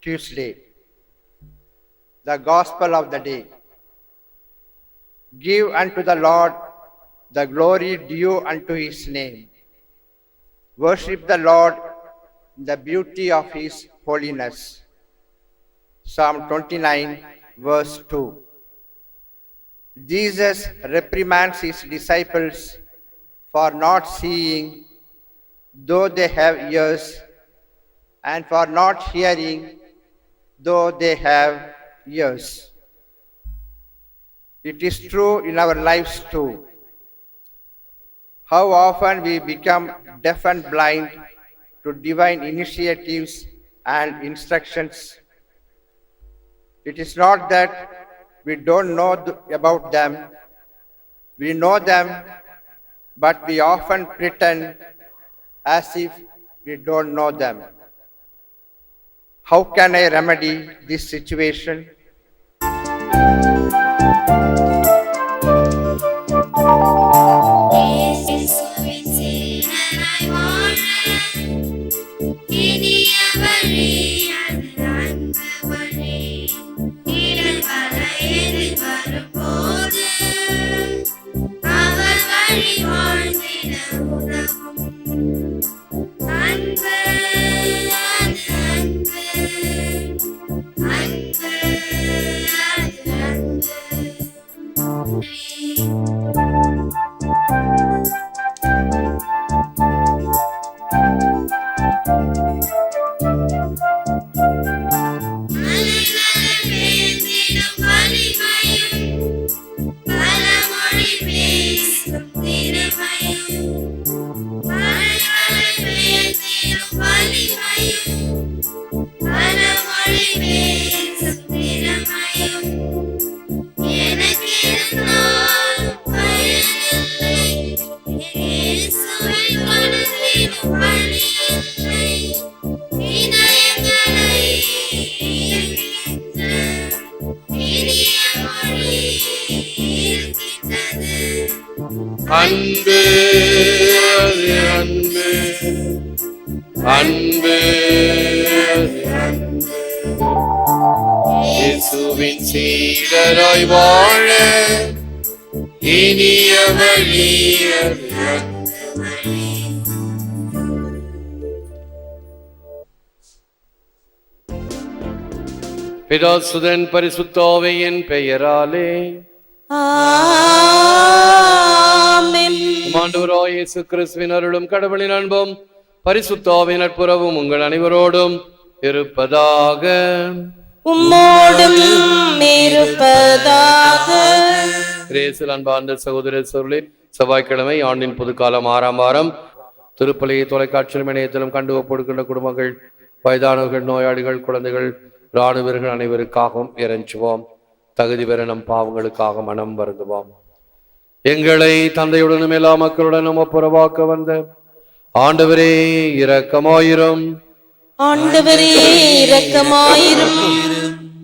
Tuesday. The Gospel of the day. Give unto the Lord the glory due unto his name. Worship the Lord in the beauty of his holiness. Psalm 29, verse 2. Jesus reprimands his disciples for not seeing, though they have ears, and for not hearing, though they have ears. It is true in our lives too. How often we become deaf and blind to divine initiatives and instructions. It is not that we don't know th- about them, we know them, but we often pretend as if we don't know them. How can I remedy this situation? சீடராய் வாழ இனிய வழி அது அன்பு. பிதாசுதன் பரிசுத்தாவையின் பெயராலே. ஆண்டவராய் இயேசு கிறிஸ்துவின் அருளும் கடவுளின் அன்பும் பரிசுத்தாவின் நட்புறவும் உங்கள் அனைவரோடும் இருப்பதாக உம்மோடும் இருப்பதாக. கிரேசில் அன்பார்ந்த சகோதர சோழர்களே செவ்வாய்க்கிழமை ஆண்டின் புதுக்காலம் ஆறாம் வாரம். திருப்பலியை தொலைக்காட்சியிலும் இணையத்திலும் கண்டு ஒப்படுகின்ற குடும்பங்கள் வயதானவர்கள் நோயாளிகள் குழந்தைகள் இராணுவர்கள் அனைவருக்காகவும் இறைஞ்சுவோம். தகுதி பெற நம் பாவங்களுக்காக மனம் வருந்துவோம். எங்களை தந்தையுடனும் எல்லா மக்களுடனும் ஒப்புரவாக்க வந்த ஆண்டவரே இரக்கமாயிரும். ஆண்டவரே இரக்கமாயிரும்.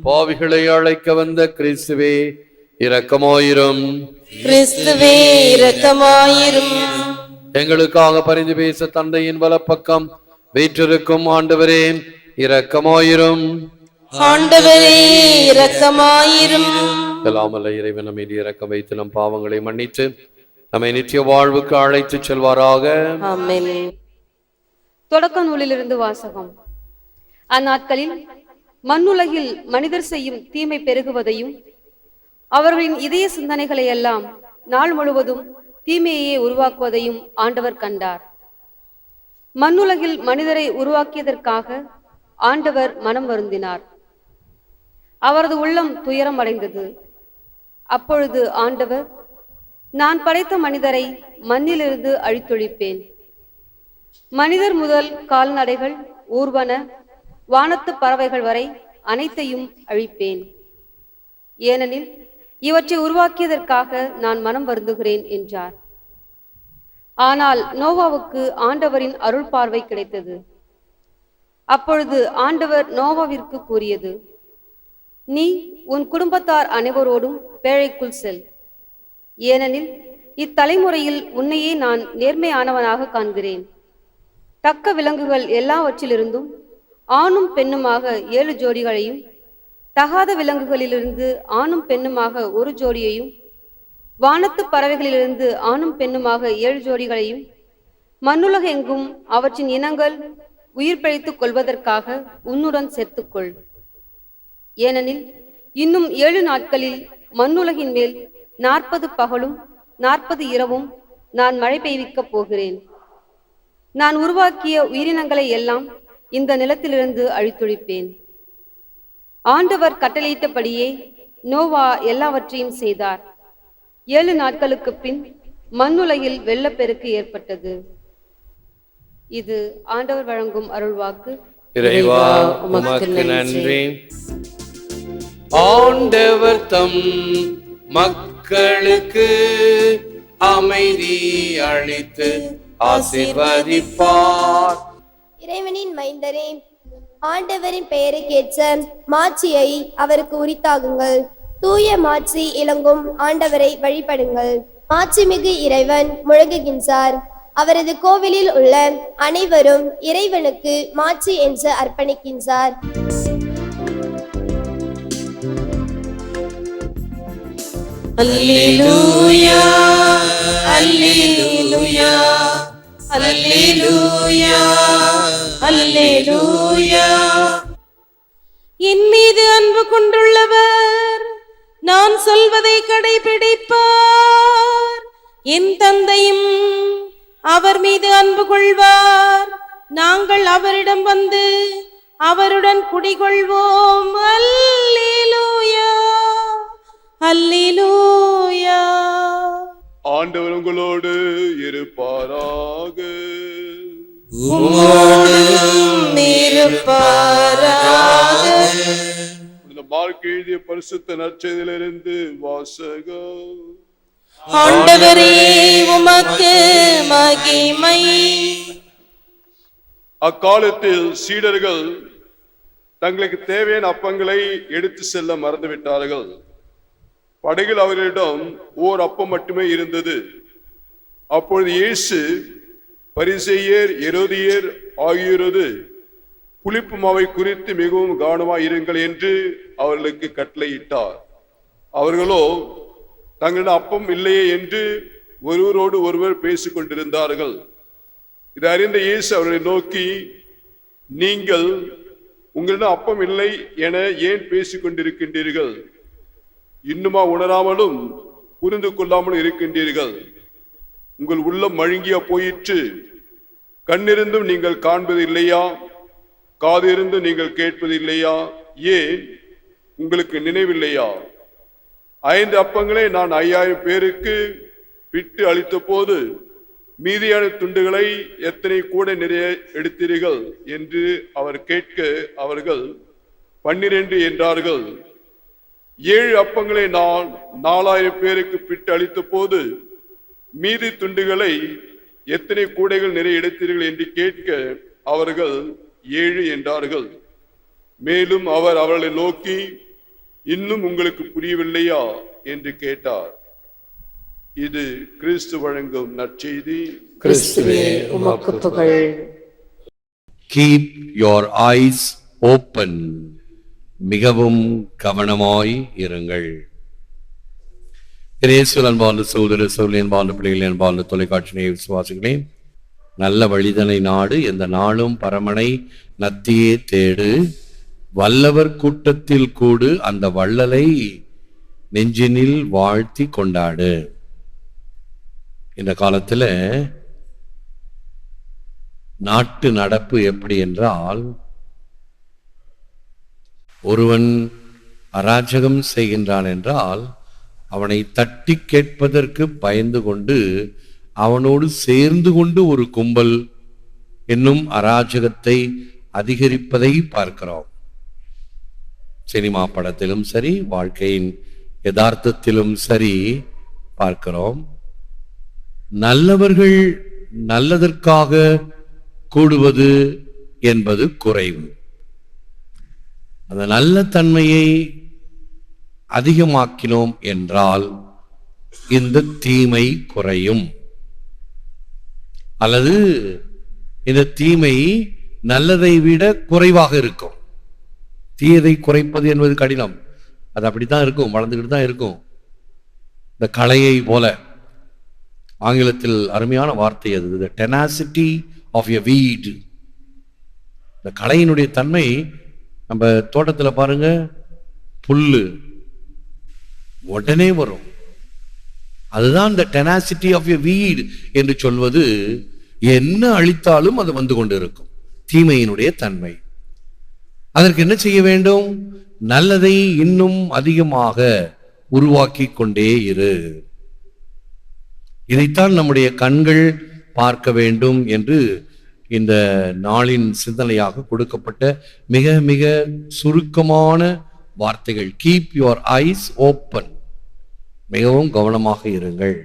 பாவிகளை அழைக்க வந்த கிறிஸ்துவே இரக்கமாயிரும். கிறிஸ்துவே இரக்கமாயிரும். எங்களுக்காக பரிந்து பேச தந்தையின் வலப்பக்கம் வீற்றிருக்கும் ஆண்டவரே இரக்கமாயிரும். ஆண்டவரே இரக்கமாயிரும். இறைவன் இறக்கம் வைத்து நம் பாவங்களை மன்னித்து நம்மை நித்திய வாழ்வுக்கு அழைத்துச் செல்வாராக. ஆமென். தொடக்க நூலிலிருந்து வாசகம். அந்நாட்களில் மண்ணுலகில் மனிதர் செய்யும் தீமை பெருகுவதையும் அவர்களின் இதய சிந்தனைகளை எல்லாம் நாள் முழுவதும் தீமையையே உருவாக்குவதையும் ஆண்டவர் கண்டார். மண்ணுலகில் மனிதரை உருவாக்கியதற்காக ஆண்டவர் மனம் வருந்தினார். அவரது உள்ளம் துயரம் அடைந்தது. அப்பொழுது ஆண்டவர் நான் படைத்த மனிதரை மண்ணிலிருந்து அழித்தொழிப்பேன். மனிதர் முதல் கால்நடைகள் ஊர்வன வானத்து பறவைகள் வரை அனைத்தையும் அழிப்பேன். ஏனெனில் இவற்றை உருவாக்கியதற்காக நான் மனம் வருந்துகிறேன் என்றார். ஆனால் நோவாவுக்கு ஆண்டவரின் அருள் பார்வை கிடைத்தது. அப்பொழுது ஆண்டவர் நோவாவிற்கு கூறியது நீ உன் குடும்பத்தார் அனைவரோடும் பேழைக்குள் செல். ஏனெனில் இத்தலைமுறையில் உன்னையே நான் நேர்மையானவனாக காண்கிறேன். தக்க விலங்குகள் எல்லாவற்றிலிருந்தும் ஆணும் பெண்ணுமாக ஏழு ஜோடிகளையும் தகாத விலங்குகளிலிருந்து ஆணும் பெண்ணுமாக ஒரு ஜோடியையும் வானத்து பறவைகளிலிருந்து ஆணும் பெண்ணுமாக ஏழு ஜோடிகளையும் மண்ணுலகெங்கும் அவற்றின் இனங்கள் உயிர் பிழைத்துக் கொள்வதற்காக உன்னுடன் சேர்த்துக்கொள். ஏனெனில் இன்னும் ஏழு நாட்களில் மண்ணுலகின் மேல் நாற்பது பகலும் நாற்பது இரவும் நான் மழை பெய்விக்கப் போகிறேன். நான் உருவாக்கிய உயிரினங்களை எல்லாம் இந்த நிலத்திலிருந்து அழித்தொழிப்பேன். ஆண்டவர் கட்டளையிட்டபடியே நோவா எல்லாவற்றையும் செய்தார். ஏழு நாட்களுக்கு பின் மண்ணுலகில் வெள்ளப்பெருக்கு ஏற்பட்டது. இது ஆண்டவர் வழங்கும் அருள்வாக்கு. இறைவா உமக்கு நன்றி. ஆண்டவர் தம் மக்களுக்கு அமைதி அளித்து ஆசீர்வதிப்பார். இறைவனின் மைந்தரே ஆண்டவரின் பெயருக்கேற்ற மாட்சியை அவருக்கு உரித்தாகுங்கள். தூய மாட்சி இளங்கும் ஆண்டவரை வழிபடுங்கள். மாட்சிமிகு இறைவன் முழங்குகின்றார். அவரது கோவிலில் உள்ள அனைவரும் இறைவனுக்கு மாட்சி என்று அர்ப்பணிக்கின்றார். அல்லேலூயா அல்லேலூயா அல்லேலூயா. என் மீது அன்பு கொண்டுள்ளவர் நான் சொல்வதை கடைபிடிப்பார். என் தந்தையும் அவர் மீது அன்பு கொள்வார். நாங்கள் அவரிடம் வந்து அவருடன் குடிகொள்வோம். அல்லேலூயா. அல்லேலூயா. ஆண்டவர் உங்களோடு இருப்பாராக. இந்த மார்க் எழுதிய பரிசுத்த நற்செய்தியிலிருந்து வாசகம் ஆண்டவரே உமக்கு மகிமை. அக்காலத்தில் சீடர்கள் தங்களுக்கு தேவையான அப்பங்களை எடுத்து செல்ல மறந்துவிட்டார்கள். படகில் அவர்களிடம் ஓர் அப்பம் மட்டுமே இருந்தது. அப்பொழுது இயேசு பரிசெயர் எரோதியர் ஆகியோரது புளிப்பு மாவை குறித்து மிகவும் கவனமாக இருங்கள் என்று அவர்களுக்கு கட்டளையிட்டார். அவர்களோ தங்களிடம் அப்பம் இல்லையே என்று ஒருவரோடு ஒருவர் பேசிக் கொண்டிருந்தார்கள் இதை அறிந்த இயேசு அவர்களை நோக்கி நீங்கள் உங்களிடம் அப்பம் இல்லை என ஏன் பேசிக் கொண்டிருக்கின்றீர்கள் இன்னுமா உணராமலும் புரிந்து கொள்ளாமலும் இருக்கின்றீர்கள். உங்கள் உள்ளம் மழுங்கிய போயிற்று. கண்ணிருந்தும் நீங்கள் காண்பது இல்லையா காதிருந்தும் நீங்கள் கேட்பது இல்லையா ஏன்? உங்களுக்கு நினைவில்லையா? ஐந்து அப்பங்களை நான் ஐயாயிரம் பேருக்கு பிட்டு அளித்த போது மீதியான துண்டுகளை எத்தனை கூட நிறைய எடுத்தீர்கள் என்று அவர் கேட்க அவர்கள் பன்னிரண்டு என்றார்கள். ஏழு அப்பங்களை நான் நாலாயிரம் பேருக்கு பிட்டு அளித்த போது மீதி துண்டுகளை எத்தனை கூடைகள் நிறைய எடுத்தீர்கள் என்று கேட்க அவர்கள் ஏழு என்றார்கள். மேலும் அவர் அவர்களை நோக்கி இன்னும் உங்களுக்கு புரியவில்லையா? என்று கேட்டார். இது கிறிஸ்து வழங்கும் நற்செய்தி. கிறிஸ்துவே கீப் யோர் ஐஸ் ஓப்பன் மிகவும் கவனமாய் இருங்கள். இயேசுவல் அன்பார்ந்த சகோதர சோழி அன்பார்ந்த பிள்ளைகள் அன்பார்ந்த தொலைக்காட்சியை விசுவாசிகளே நல்ல வழிதனை நாடு எந்த நாளும் பரமனை நத்தியே தேடு. வல்லவர் கூட்டத்தில் கூடு அந்த வள்ளலை நெஞ்சினில் வாழ்த்தி கொண்டாடு. இந்த காலத்தில் நாட்டு நடப்பு எப்படி என்றால் ஒருவன் அராஜகம் செய்கின்றான் என்றால் அவனை தட்டி கேட்பதற்கு பயந்து கொண்டு அவனோடு சேர்ந்து கொண்டு ஒரு கும்பல் என்னும் அராஜகத்தை அதிகரிப்பதை பார்க்கிறோம். சினிமா படத்திலும் சரி வாழ்க்கையின் யதார்த்தத்திலும் சரி பார்க்கிறோம். நல்லவர்கள் நல்லதற்காக கூடுவது என்பது குறைவு. அந்த நல்ல தன்மையை அதிகமாக்கினோம் என்றால் இந்த தீமை குறையும். அல்லது இந்த தீமை நல்லதை விட குறைவாக இருக்கும். தீயதை குறைப்பது என்பது கடினம். அது அப்படித்தான் இருக்கும் வளர்ந்துக்கிட்டு தான் இருக்கும். இந்த கலையை போல. ஆங்கிலத்தில் அருமையான வார்த்தை அது த டெனாசிட்டி ஆஃப் எ வீடு இந்த கலையினுடைய தன்மை நம்ம தோட்டத்தில் பாருங்க புல்லு. உடனே வரும். அதுதான் இந்த டெனாசிட்டி ஆஃப் எ வீடு என்று சொல்வது என்ன அழித்தாலும் அது வந்து கொண்டு இருக்கும் தீமையினுடைய தன்மை. அதற்கு என்ன செய்ய வேண்டும்? நல்லதை இன்னும் அதிகமாக உருவாக்கி கொண்டே இரு. இதைத்தான் நம்முடைய கண்கள் பார்க்க வேண்டும் என்று இந்த நாளின் சிந்தனையாக கொடுக்கப்பட்ட மிக மிக சுருக்கமான வார்த்தைகள். கீப் யுவர் ஐஸ் ஓப்பன் மிகவும் கவனமாக இருங்கள்.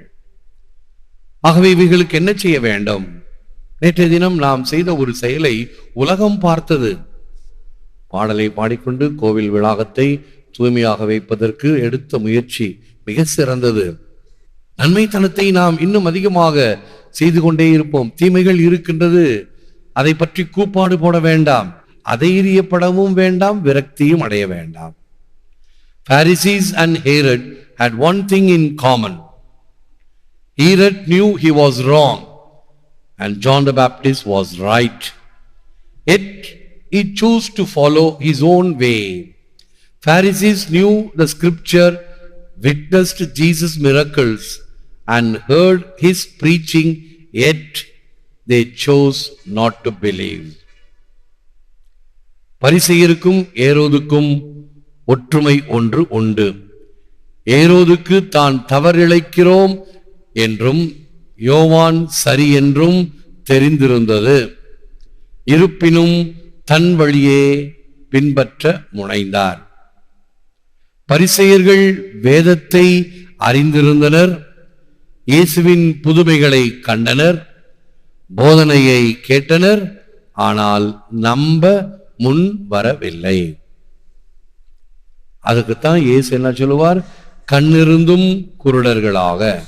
ஆகவே இவைகளுக்கு என்ன செய்ய வேண்டும்? நேற்றைய தினம் நாம் செய்த ஒரு செயலை உலகம் பார்த்தது. பாடலை பாடிக்கொண்டு கோவில் விளாகத்தை தூய்மையாக வைப்பதற்கு எடுத்த முயற்சி மிக சிறந்தது. நன்மைத்தனத்தை நாம் இன்னும் அதிகமாக செய்து கொண்டே இருப்போம். தீமைகள் இருக்கின்றது. அதை பற்றி கூப்பாடு போட வேண்டாம். அதைரியப்படவும் வேண்டாம். விரக்தியும் அடைய வேண்டாம். Pharisees and Herod had one thing in common. Herod knew he was wrong and John the Baptist was right. Yet he chose to follow his own way. Pharisees knew the scripture, witnessed Jesus' miracles, and heard his preaching, yet they chose not to believe. பரிசெயருக்கும் ஏரோதுக்கும் ஒற்றுமை ஒன்று உண்டு ஏரோதுக்கு தான் தவறிழைக்கிறோம் என்றும் யோவான் சரி என்றும் தெரிந்திருந்தது. இருப்பினும் தன் வழியே பின்பற்ற முனைந்தார். பரிசெயர்கள் வேதத்தை அறிந்திருந்தனர். இயேசுவின் புதுமைகளை கண்டனர். போதனையை கேட்டனர். ஆனால் நம்ப முன் வரவில்லை. அதுக்குத்தான் இயேசு என்ன சொல்லுவார்? கண்ணிருந்தும் குருடர்களாக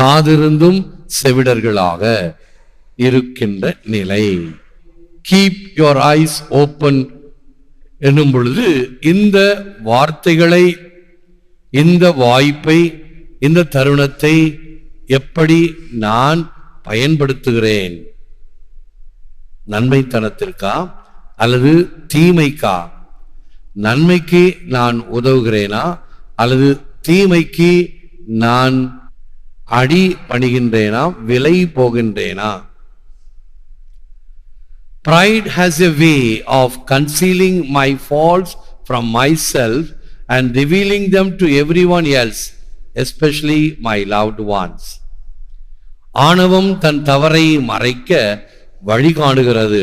காதிருந்தும் செவிடர்களாக இருக்கின்ற நிலை. கீப் யுவர் ஐஸ் ஓப்பன் என்னும் பொழுது இந்த வார்த்தைகளை இந்த வாய்ப்பை இந்த தருணத்தை எப்படி நான் பயன்படுத்துகிறேன்? நன்மைத்தனத்திற்கா அல்லது தீமைக்கா? நன்மைக்கு நான் உதவுகிறேனா? அல்லது தீமைக்கு நான் அடி பணிகின்றேனா விலை போகின்றேனா Pride has a way of concealing my faults from myself and revealing them to everyone else, especially my loved ones. ஆணவம் தன் தவறை மறைக்க வழி காணுகிறது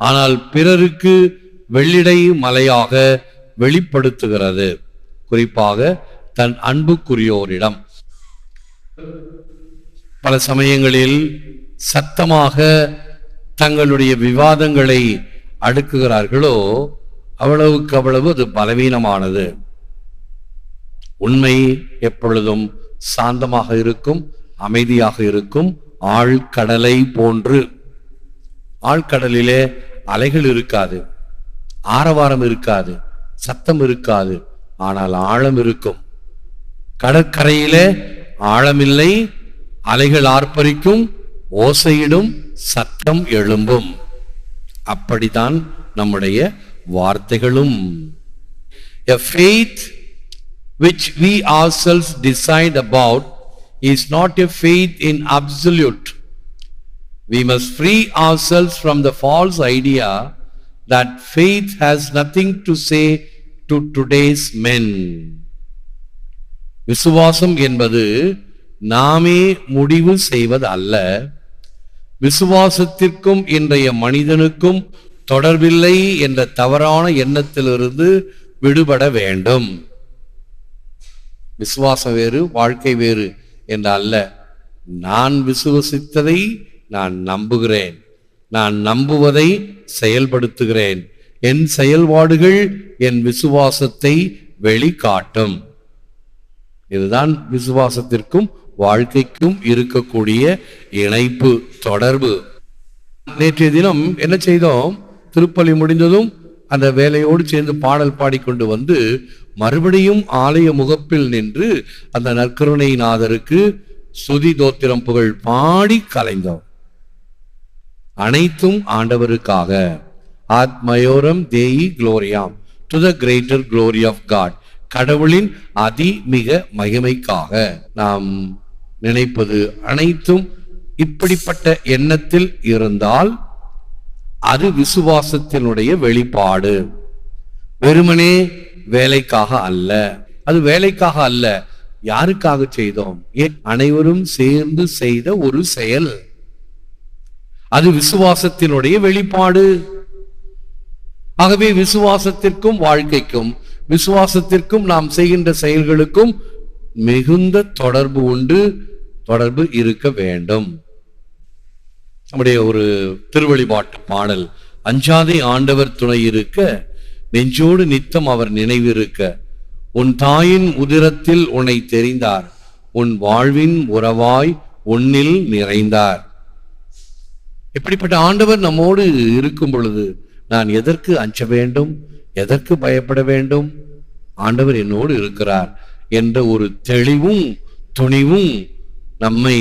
ஆனால் பிறருக்கு வெள்ளிடை மலையாக வெளிப்படுத்துகிறது குறிப்பாக தன் அன்புக்குரியோரிடம். பல சமயங்களில் சத்தமாக தங்களுடைய விவாதங்களை அடுக்குகிறார்களோ அவ்வளவுக்கு அவ்வளவு அது பலவீனமானது. உண்மை எப்பொழுதும் சாந்தமாக இருக்கும் அமைதியாக இருக்கும் ஆழ்கடலை போன்று. ஆழ்கடலிலே அலைகள் இருக்காது ஆரவாரம் இருக்காது சத்தம் இருக்காது ஆனால் ஆழம் இருக்கும். கடற்கரையிலே ஆழமில்லை அலைகள் ஆர்ப்பரிக்கும் ஓசையிடும் சத்தம் எழும்பும் அப்படித்தான் நம்முடைய வார்த்தைகளும் A faith which we ourselves decide about is not a faith in absolute. We must free ourselves from the false idea that faith has nothing to say to today's men. விசுவாசம் என்பது நாமே முடிவு செய்வது அல்ல விசுவாசத்திற்கும் இன்றைய மனிதனுக்கும் தொடர்பில்லை என்ற தவறான எண்ணத்திலிருந்து விடுபட வேண்டும். விசுவாசம் வேறு வாழ்க்கை வேறு என்ற அல்ல நான் விசுவசித்ததை நான் நம்புகிறேன். நான் நம்புவதை செயல்படுத்துகிறேன். என் செயல்பாடுகள் என் விசுவாசத்தை வெளிக்காட்டும். இதுதான் விசுவாசத்திற்கும் வாழ்க்கைக்கும் இருக்கக்கூடிய இணைப்பு தொடர்பு. நேற்றைய தினம் என்ன செய்தோம்? திருப்பலி முடிந்ததும் அந்த வேலையோடு சேர்ந்து பாடல் பாடிக்கொண்டு வந்து மறுபடியும் ஆலய முகப்பில் நின்று அந்த நற்கருணைநாதருக்கு சுதி தோத்திரம் புகழ் பாடி கலைந்தோம். அனைத்தும் ஆண்டவருக்காக. ஆத்மயோரம் தேயி குளோரியாம். To the greater glory of God கடவுளின் அதிமிக மகிமைக்காக நாம் நினைப்பது அனைத்தும் இப்படிப்பட்ட எண்ணத்தில் இருந்தால் அது விசுவாசத்தினுடைய வெளிப்பாடு. வெறுமனே வேலைக்காக அல்ல. அது வேலைக்காக அல்ல. யாருக்காக செய்தோம்? ஏன் அனைவரும் சேர்ந்து செய்த ஒரு செயல். அது விசுவாசத்தினுடைய வெளிப்பாடு. ஆகவே விசுவாசத்திற்கும் வாழ்க்கைக்கும் விசுவாசத்திற்கும் நாம் செய்கின்ற செயல்களுக்கும் மிகுந்த தொடர்பு உண்டு தொடர்பு இருக்க வேண்டும். நம்முடைய ஒரு திருவழிபாட்டு பாடல் அஞ்சாதே ஆண்டவர் துணை இருக்க நெஞ்சோடு நித்தம் அவர் நினைவிருக்க உன் தாயின் உதிரத்தில் உன்னை தெரிந்தார் உன் வாழ்வின் உறவாய் உன்னில் நிறைந்தார். இப்படிப்பட்ட ஆண்டவர் நம்மோடு இருக்கும் பொழுது நான் எதற்கு அஞ்ச வேண்டும்? எதற்கு பயப்பட வேண்டும்? ஆண்டவர் என்னோடு இருக்கிறார் என்ற ஒரு தெளிவும் துணிவும் நம்மை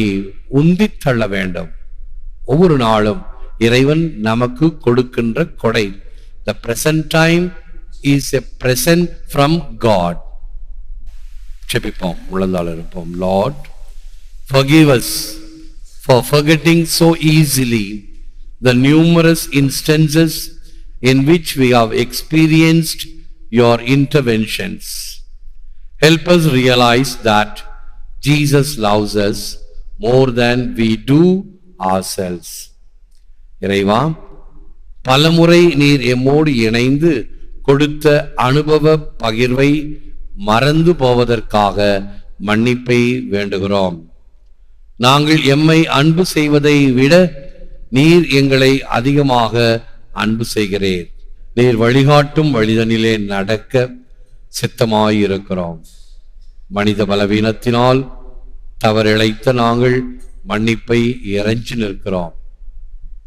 உந்தித்தள்ள வேண்டும். ஒவ்வொரு நாளும் இறைவன் நமக்கு கொடுக்கின்ற கொடை the present time is a present from God செபிப்போம் உழந்தால் இருப்போம். Lord forgive for for forgetting so easily the numerous instances in which we have experienced your interventions. Help us realize that Jesus loves us more than we do ourselves. இறைவா பலமுறை நீர் எம்மோடு இணைந்து கொடுத்த அனுபவ பகிர்வை மறந்து போவதற்காக மன்னிப்பை வேண்டுகிறோம் நாங்கள் எம்மை அன்பு செய்வதை விட நீர் எங்களை அதிகமாக அன்பு செய்கிறேன். நீர் வழிகாட்டும் வழிதனிலே நடக்க சித்தமாயிருக்கிறோம். மனித பலவீனத்தினால் தவறிழைத்த நாங்கள் மன்னிப்பை இறைஞ்சி நிற்கிறோம்.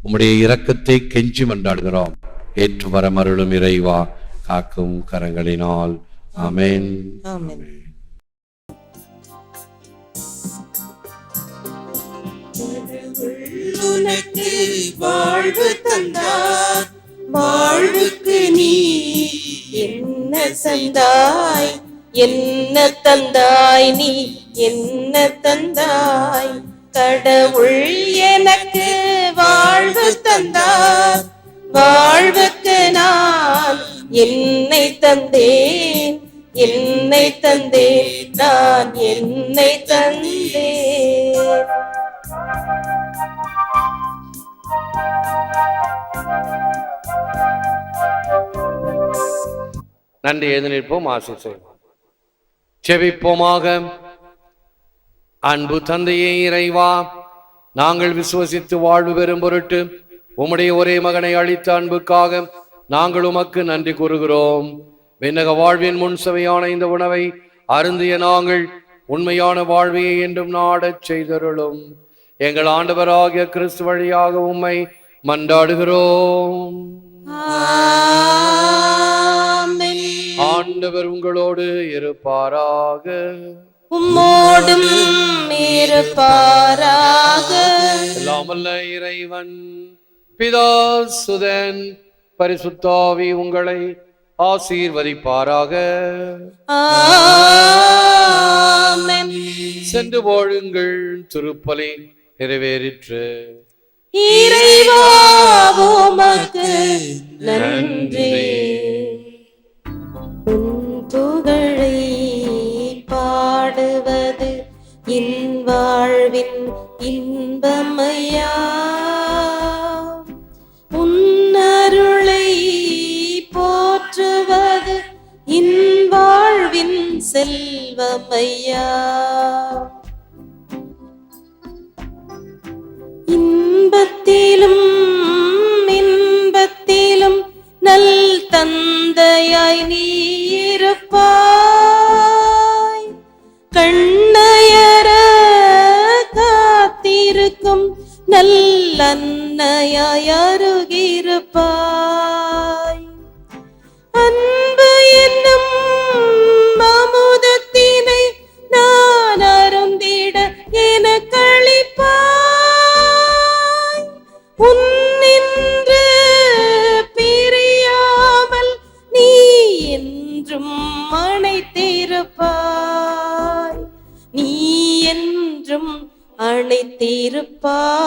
உம்முடைய இரக்கத்தை கெஞ்சி மன்றாடுகிறோம். ஏற்று வரமருளும் இறைவா காக்கும் கரங்களினால். ஆமென். உனக்கு வாழ்வு தந்தார். வாழ்வுக்கு நீ என்ன செய்தாய்? என்ன தந்தாய் நீ? என்ன தந்தாய்? கடவுள் எனக்கு வாழ்வு தந்தார். வாழ்வுக்கு நான் என்னை தந்தேன். என்னை தந்தேன் நான் என்னை தந்தேன். நன்றி எழுந்து நிற்போம் ஆசை செய்வோம் செவிப்போமாக அன்பு தந்தையே இறைவா நாங்கள் விசுவசித்து வாழ்வு பெறும் பொருட்டு உம்முடைய ஒரே மகனை அளித்த அன்புக்காக நாங்கள் உமக்கு நன்றி கூறுகிறோம். விண்ணக வாழ்வின் முன் சுவையான இந்த உணவை அருந்திய நாங்கள் உண்மையான வாழ்வையை என்றும் நாடச் செய்தருளும். எங்கள் ஆண்டவராகிய கிறிஸ்து வழியாக உம்மை மன்றாடுகிறோம். ஆண்டவர் உங்களோடு இருப்பாராக. உம்மோடும் இருப்பாராக. எல்லாமல்ல இறைவன் பிதா சுதன் பரிசுத்தாவி உங்களை ஆசீர்வதிப்பாராக. சென்று வாழுங்கள் திருப்பலி. நிறைவேறிற்று. இறைவா உமக்கு நன்றி. துணையாய் அருகிருப்பாய் அன்பு என்னும் அமுதத்தினை நான் அருந்திட என கழிப்பாய் உன்னின்று பிரியாமல் நீ என்றும் அணைத்திருப்பாய். நீ என்றும் அணைத்திருப்பாய்.